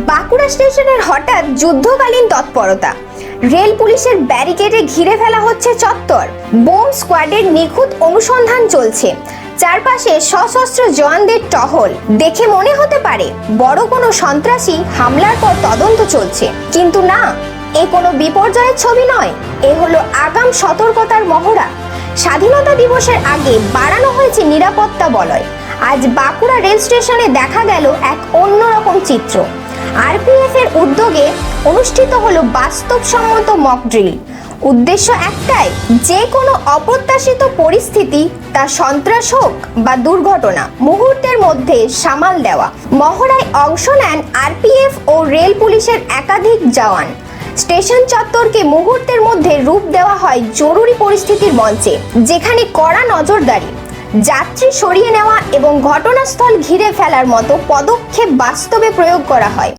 বাঁকুড়া স্টেশনের হঠাৎ যুদ্ধকালীন তৎপরতা। রেল পুলিশের ব্যারিকেডে ঘিরে ফেলা হচ্ছে চত্বর। বোম স্কোয়াডের নিখুঁত অনুসন্ধান চলছে। চারপাশে সশস্ত্র জওয়ানদের টহল। দেখে মনে হতে পারে, বড় কোনো সন্ত্রাসী হামলার পর তদন্ত চলছে। কিন্তু না, এ কোনো বিপর্যয়ের ছবি নয়। এ হলো আগাম সতর্কতার মহড়া। স্বাধীনতা দিবসের আগে বাড়ানো হয়েছে নিরাপত্তা বলয়। আজ বাঁকুড়া রেল স্টেশনে দেখা গেল এক অন্যরকম চিত্র। আরপিএফ এর উদ্যোগে অনুষ্ঠিত হলো বাস্তবসম্মত মক ড্রিল উদ্দেশ্য একটাই, যে কোনো অপ্রত্যাশিত পরিস্থিতি, তা সন্ত্রাস হোক বা দুর্ঘটনা, মুহূর্তের মধ্যে সামাল দেওয়া। মহড়ায় অংশ নেন আরপিএফ ও রেল পুলিশের একাধিক জওয়ান। স্টেশন চত্বরকে মুহূর্তের মধ্যে রূপ দেওয়া হয় জরুরি পরিস্থিতির মঞ্চে, যেখানে কড়া নজরদারি, যাত্রী সরিয়ে নেওয়া এবং ঘটনাস্থল ঘিরে ফেলার মতো পদক্ষেপ বাস্তবে প্রয়োগ করা হয়।